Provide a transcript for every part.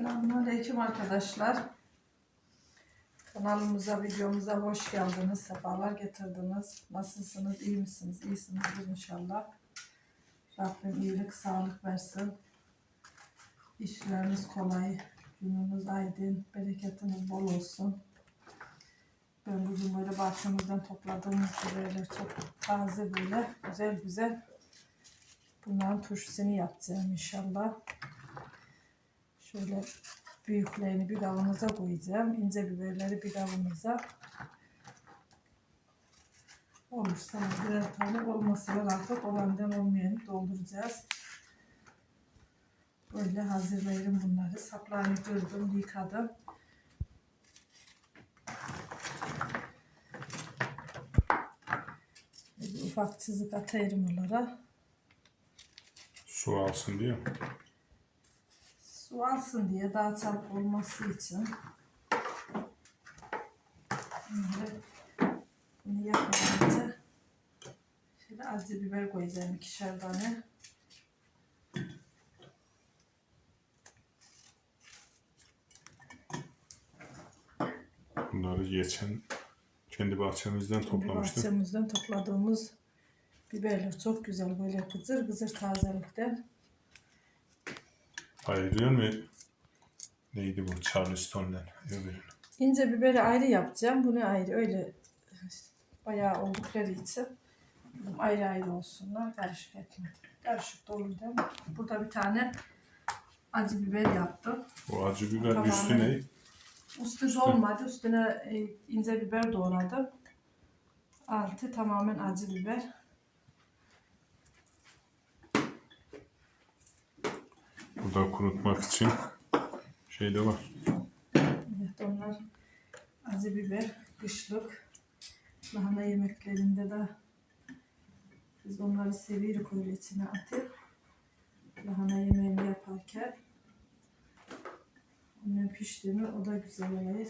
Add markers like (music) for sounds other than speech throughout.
Selamünaleyküm arkadaşlar. Kanalımıza, videomuza hoş geldiniz. Sefalar getirdiniz. Nasılsınız? iyi misiniz? İyisinizdir inşallah. Rabbim iyilik, sağlık versin. İşleriniz kolay, gününüz aydın, bereketiniz bol olsun. Ben bugün böyle bahçemizden topladığım böyle çok taze böyle güzel güzel bunların turşusunu yapacağım inşallah. Şöyle büyüklerini bir kavanoza koyacağım. İnce biberleri bir kavanoza. Olursa birer tane olması var artık. Olandan olmayanı dolduracağız. Böyle hazırlayayım bunları. Saplarını kırdım, yıkadım. Ufak çizik atayım onlara. Su alsın diye. Su alsın diye daha çabuk olması için. Şimdi bunu yapmayınca şöyle acı biber koyacağım ikişer tane. Bunları geçen kendi bahçemizden Kendi toplamıştık. bahçemizden topladığımız biberler çok güzel böyle kızır kızır tazelikten. Ayırıyor mu? Neydi bu? Charleston'dan. Öbürü. İnce biberi ayrı yapacağım. Bunu ayrı öyle bayağı oldukları için ayrı ayrı olsunlar. Karışık etmedim. Karışık da olur değil mi? Burada bir tane acı biber yaptım. O acı biber Tamamen. üstü ne? Üstü olmadı. Üstüne e, ince biber doğradım. Altı tamamen acı biber. Burada kurutmak için şey de var. Evet onlar acı biber, kışlık. Lahana yemeklerinde de biz onları seviyoruz öyle içine atıp lahana yemeğini yaparken onun pişti mi o da güzel olur.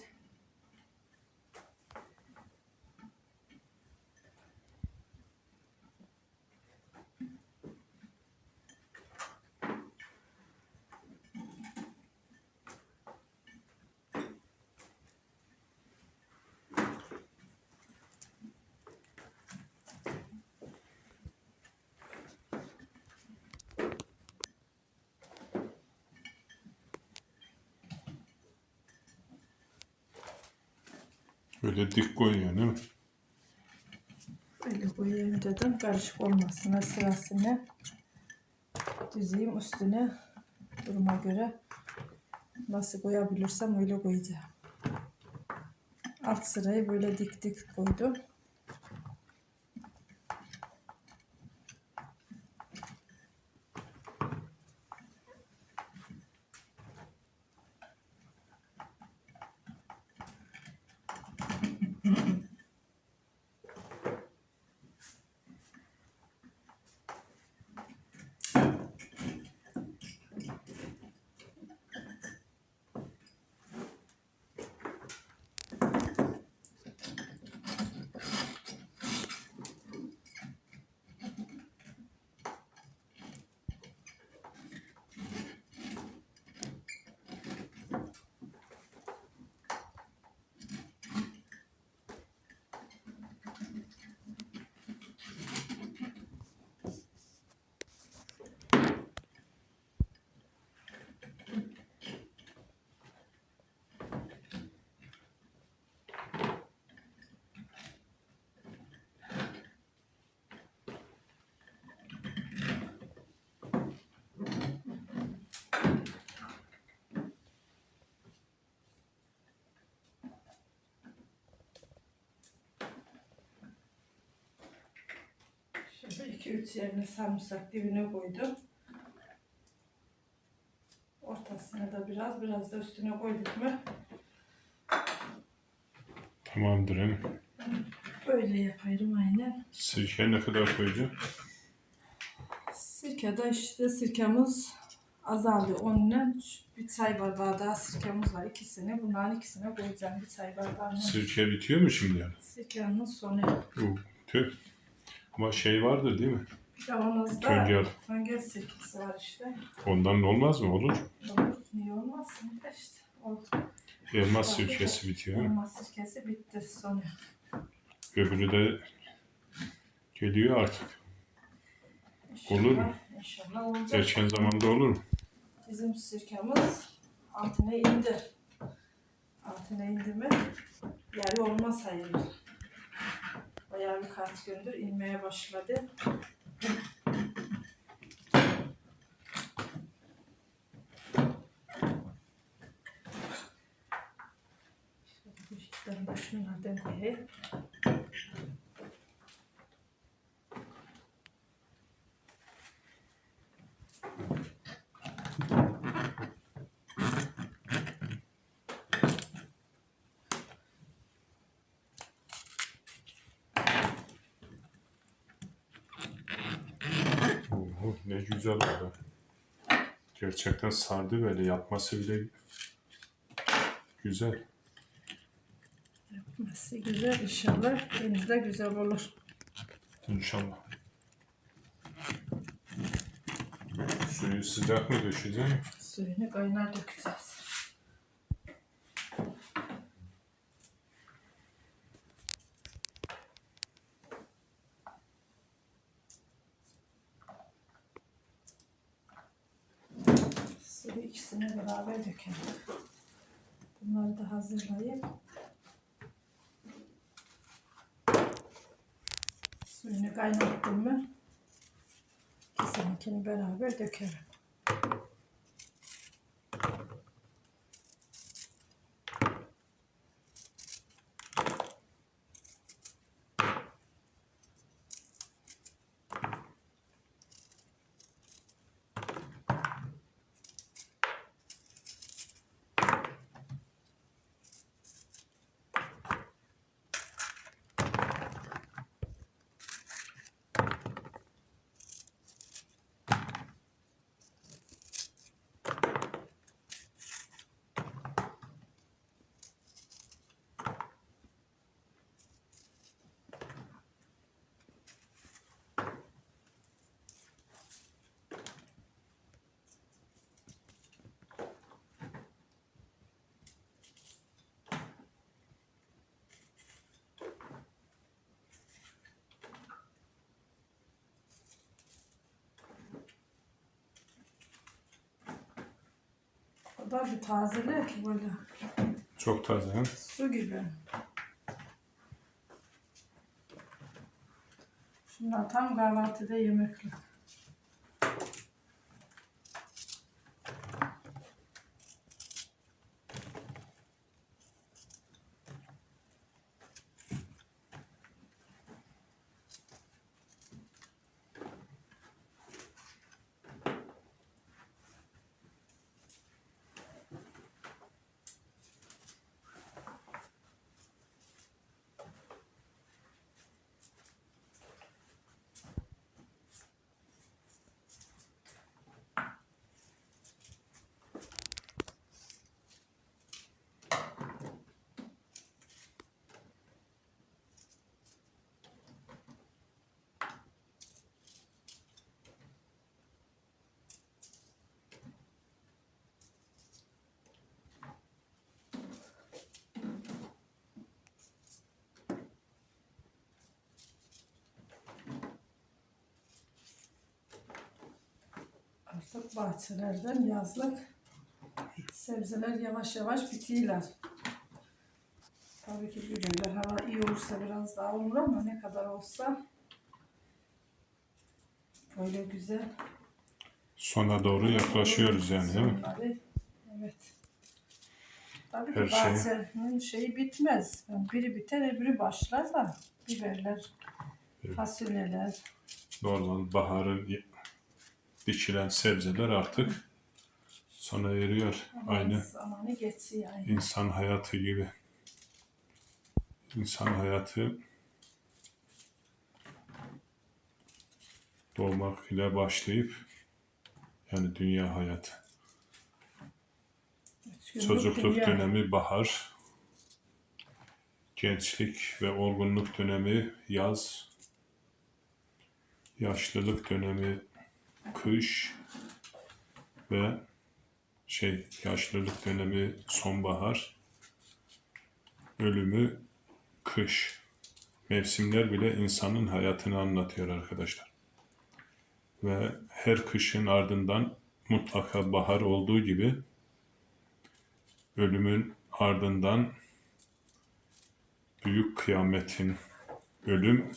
Böyle dik koyuyor değil mi? Böyle koyayım dedim karışık olmasına sırasını düzeyim üstüne duruma göre nasıl koyabilirsem öyle koyacağım. Alt sırayı böyle dik dik koydum. İki üç yerine sarımsak dibine koydum. Ortasına da biraz, biraz da üstüne koyduk mu Tamamdır mi? böyle yaparım aynen. Sirke ne kadar koyacağım? Sirkede işte sirkemiz azaldı. Onun bir çay bardağı daha sirkemiz var. ikisini. Bunların ikisine koyacağım bir çay bardağını. Sirke bitiyor mu şimdi yani? Sirkenin sonu. Uh, tüh. Ama şey vardır değil mi? Kavanozda Töngel. töngel sirkesi var işte. Ondan olmaz mı? Olur. Olur. İyi olmazsın da işte. O Elmas sirkesi bitiyor. elma sirkesi bitti sonra. Öbürü de geliyor artık. Olur mu? İnşallah- İnşallah olacak. Erken zamanda olur mu? Bizim sirkemiz altına indi. Altına indi mi yarı olmaz sayılır. Bayağı birkaç gündür inmeye başladı. Şöyle bu işlerin başına koyayım. Oho, ne güzel oldu. Gerçekten sardı böyle yapması bile güzel. Nasıl güzel inşallah denizde güzel olur. İnşallah. Suyu sıcak mı döşeceğim? Suyunu kaynar dökeceğiz. Suyu ikisini beraber dökelim. Bunları da hazırlayıp suyunu kaynattım mı ikisininkini beraber dökerim. Kadar bir tazeliyor ki böyle Çok taze ha? su gibi. Şunlar tam kahvaltıda yemekli. Artık bahçelerden yazlık sebzeler yavaş yavaş bitiyorlar. Tabii ki biberler hava iyi olursa biraz daha olur ama ne kadar olsa böyle güzel. Sona doğru yaklaşıyoruz yani değil mi? Sonları, Evet. Tabii ki Her şey- bahçenin şeyi bitmez. Yani biri biter öbürü başlar da biberler, Evet. fasulyeler. Normal baharın dikilen sebzeler artık sona eriyor. Aynı Zamanı geçiyor yani. insan hayatı gibi. İnsan hayatı doğmak ile başlayıp yani dünya hayatı. Çocukluk dönemi bahar, gençlik ve olgunluk dönemi yaz, yaşlılık dönemi kış ve şey yaşlılık dönemi sonbahar, ölümü kış. Mevsimler bile insanın hayatını anlatıyor arkadaşlar. Ve her kışın ardından mutlaka bahar olduğu gibi ölümün ardından büyük kıyametin ölüm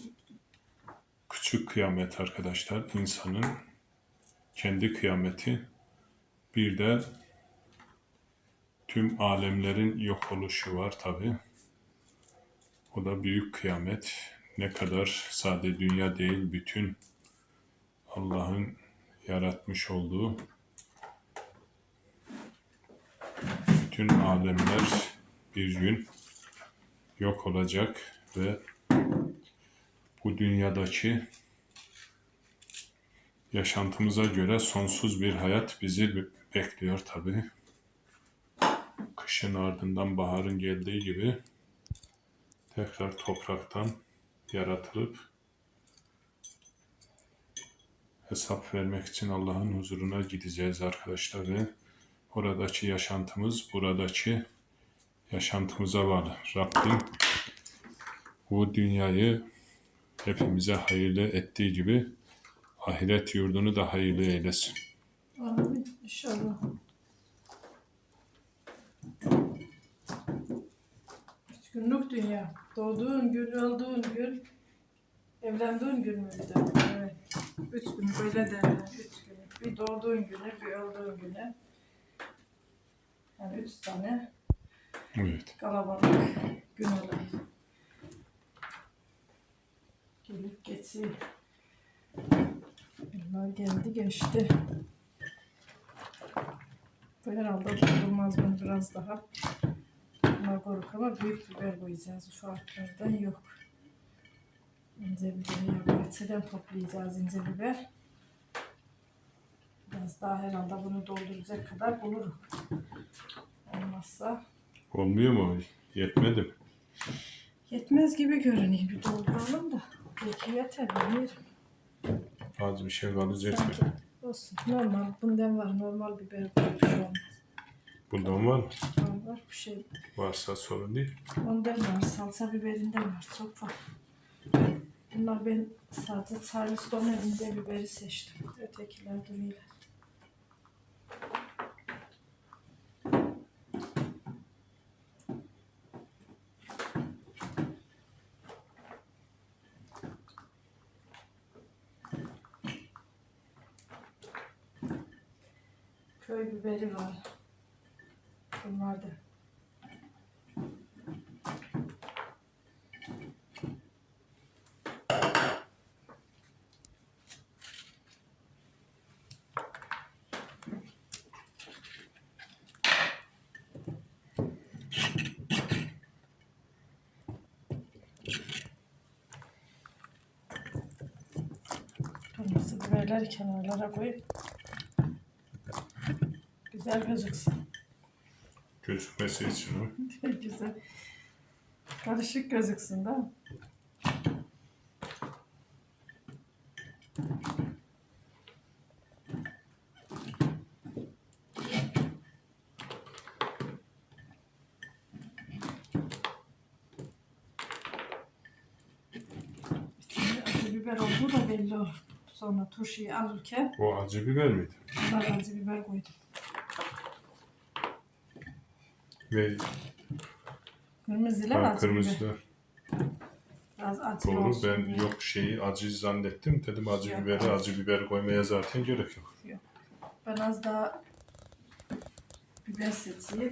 küçük kıyamet arkadaşlar insanın kendi kıyameti bir de tüm alemlerin yok oluşu var tabi. O da büyük kıyamet. Ne kadar sade dünya değil bütün Allah'ın yaratmış olduğu bütün alemler bir gün yok olacak ve bu dünyadaki yaşantımıza göre sonsuz bir hayat bizi be- bekliyor tabi. Kışın ardından baharın geldiği gibi tekrar topraktan yaratılıp hesap vermek için Allah'ın huzuruna gideceğiz arkadaşlar ve oradaki yaşantımız buradaki yaşantımıza bağlı. Rabbim bu dünyayı hepimize hayırlı ettiği gibi ahiret yurdunu da hayırlı eylesin. Amin. İnşallah. Üç günlük dünya. Doğduğun gün, öldüğün gün, evlendiğin gün mü bir de? Evet. Üç gün böyle derler. Üç gün. Bir doğduğun günü, bir öldüğün günü. Yani üç tane Evet. kalabalık gün oluyor. Gelip geçiyor. Bunlar geldi geçti. Bu herhalde doldurmaz bunu biraz daha. Bunlar koruk ama büyük biber koyacağız. Ufaklardan yok. İnce biberi yok. Toplayacağız ince biber. Biraz daha herhalde bunu dolduracak kadar bulurum. Olmazsa Olmuyor mu? Yetmedi? Yetmez gibi görünüyor. Bir dolduralım da. Belki yeter bilmiyorum. Az bir şey kalacak. Sanki olsun. Normal. Bundan var. Normal biber bir şey olmaz. Bundan var mı? Normal bir şey. Varsa sorun değil. Ondan var. Salça biberinden var. Çok var. Bunlar ben sadece Charleston elinde biberi seçtim. Ötekiler duruyorlar. Biberi var. Bunlar da. Kırmızı biberleri kenarlara koyup güzel gözüksün. Gözükmesi için o. (laughs) güzel. Karışık gözüksün değil mi? Biber olduğu da belli olur. Sonra turşuyu alırken O acı biber miydi? ben acı biber koydum. Ve Kırmızılar ha, kırmızılar. Biraz acı Doğru olsun ben diye. yok şeyi acı zannettim. Dedim acı Yok, biberi acı. acı biber koymaya zaten gerek yok. Ben az daha biber seçeyim.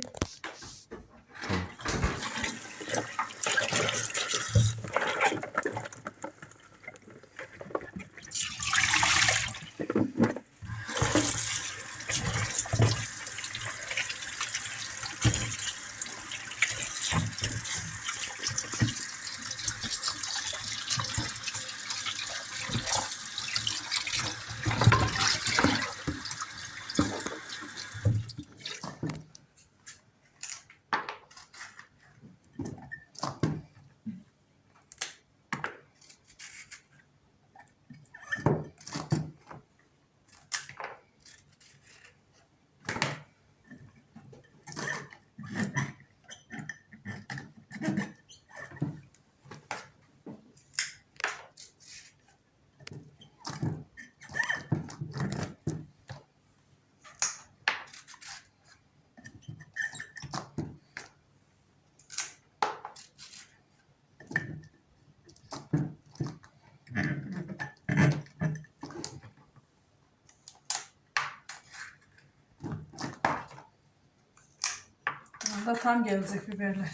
Tam gelecek biberler.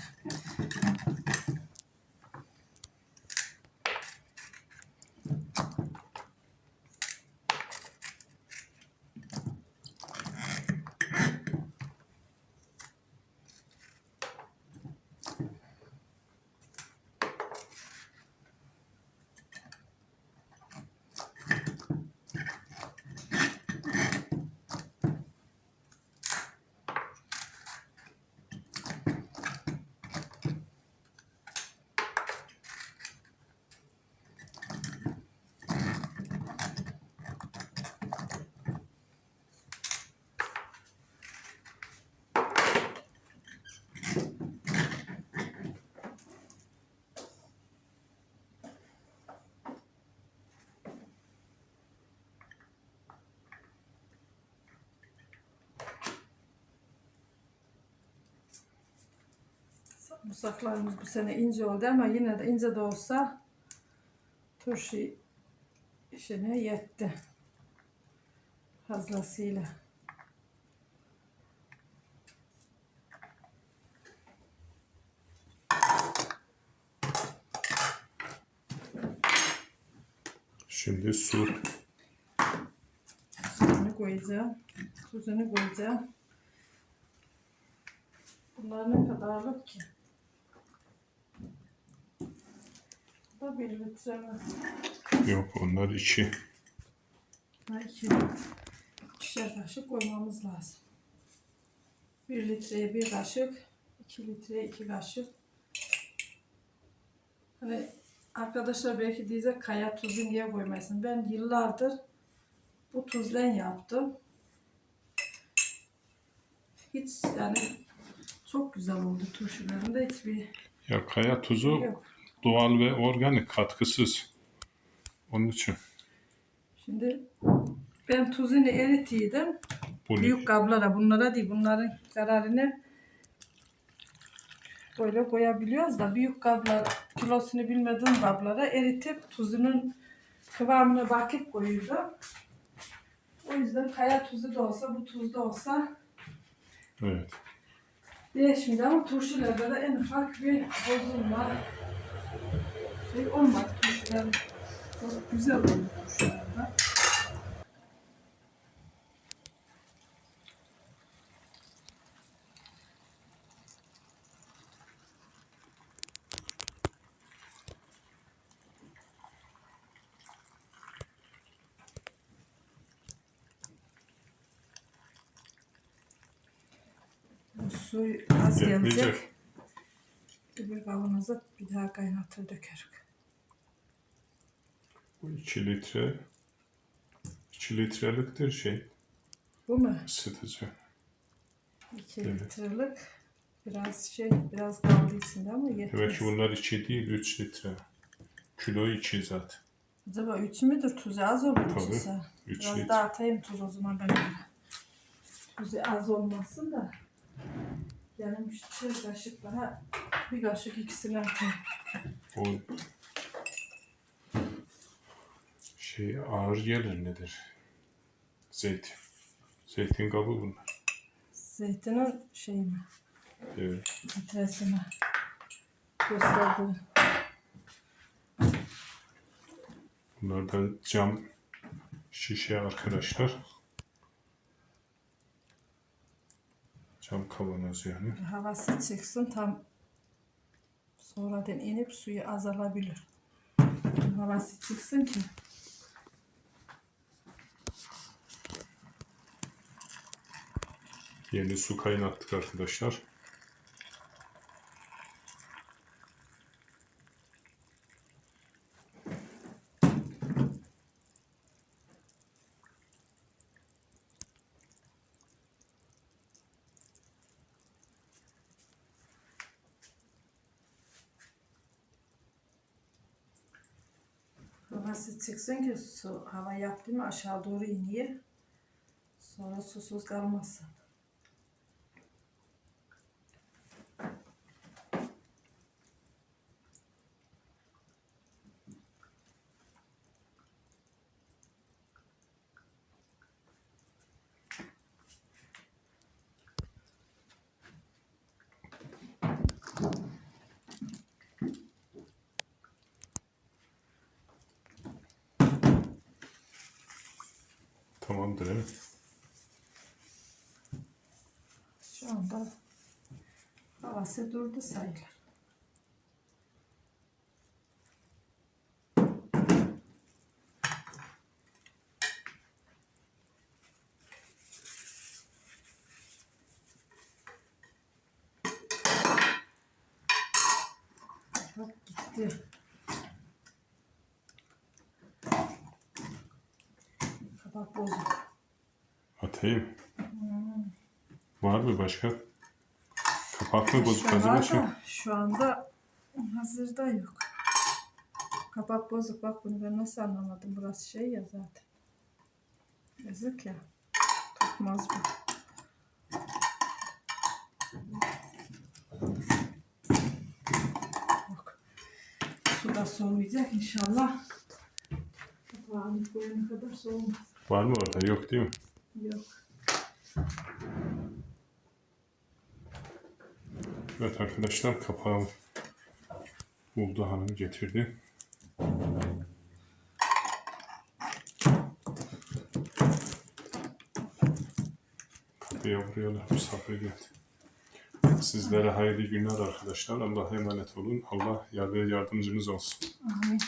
Musaklarımız bu sene ince oldu ama yine de ince de olsa turşu işine yetti. Fazlasıyla. Şimdi su Suyunu koyacağım. Tuzunu koyacağım. Bunlar ne kadarlık ki? Bu da bir litre mi? yok onlar içi. Ha, iki, ikişer kaşık koymamız lazım. Bir litreye bir kaşık, iki litreye iki kaşık. Hani arkadaşlar belki diyecek kaya tuzu niye koymasın? Ben yıllardır bu tuzla yaptım. Hiç yani çok güzel oldu turşularında hiçbir Ya kaya tuzu yok. Doğal ve organik katkısız. Onun için Şimdi ben tuzunu eritiydim. bunu Büyük kablara bunlara değil bunların kararını böyle koyabiliyoruz da büyük kablar kilosunu bilmediğim kablara eritip tuzunun kıvamına bakıp koyuyordum. O yüzden kaya tuzu da olsa bu tuz da olsa evet. şimdi ama turşularda da en ufak bir bozulma şey olmadı turşular çok güzel oldu turşularda. Bu su az Yetmeyecek. Bir kavanoza bir daha kaynatır dökerik. Bu 2 litre 2 litreliktir şey Bu mu? ısıtıcı. 2 Evet. litrelik. Biraz şey, biraz kaldı içinde ama yetmez. Demek ki bunlar 2 değil 3 litre. Kilo 2 zaten. Acaba 3 müdür tuzu az olur Tabii, içse? üç Biraz litre. daha atayım tuz o zaman ben. Tuzu az olmasın da. Yarım şu kaşık daha bir kaşık ikisini atayım. O şey ağır gelir nedir? Zeytin. Zeytin kabı bunlar. Zeytinin şey mi? Evet. Litresini gösterdi. Bunlar da cam şişe arkadaşlar. Cam kavanoz yani. Havası çıksın tam sonradan inip suyu azalabilir. Havası çıksın ki Yeni su kaynattık arkadaşlar. Havası çıksın ki su hava yaptı mı aşağı doğru iniyor. Sonra susuz kalmasın. Tamamdır değil mi? Şu anda havası durdu sayılır. Bak gitti. Kabak bozuk. Atayım. Var mı başka? Kapaklı bozuk Şu hazır açayım. Şu anda hazırda yok. Kapak bozuk. Bak bunu ben nasıl anlamadım. Burası şey ya zaten. Yazık ya. Tutmaz bu. Bak. Su da soğuyacak inşallah. Kapağını koyana kadar soğumaz. Var mı orada? Yok değil mi? Yok. Evet arkadaşlar kapağı buldu hanım getirdi. Kapıya vuruyorlar misafir geldi. Sizlere hayırlı günler arkadaşlar. Allah'a emanet olun. Allah yar ve yardımcınız olsun. Amin.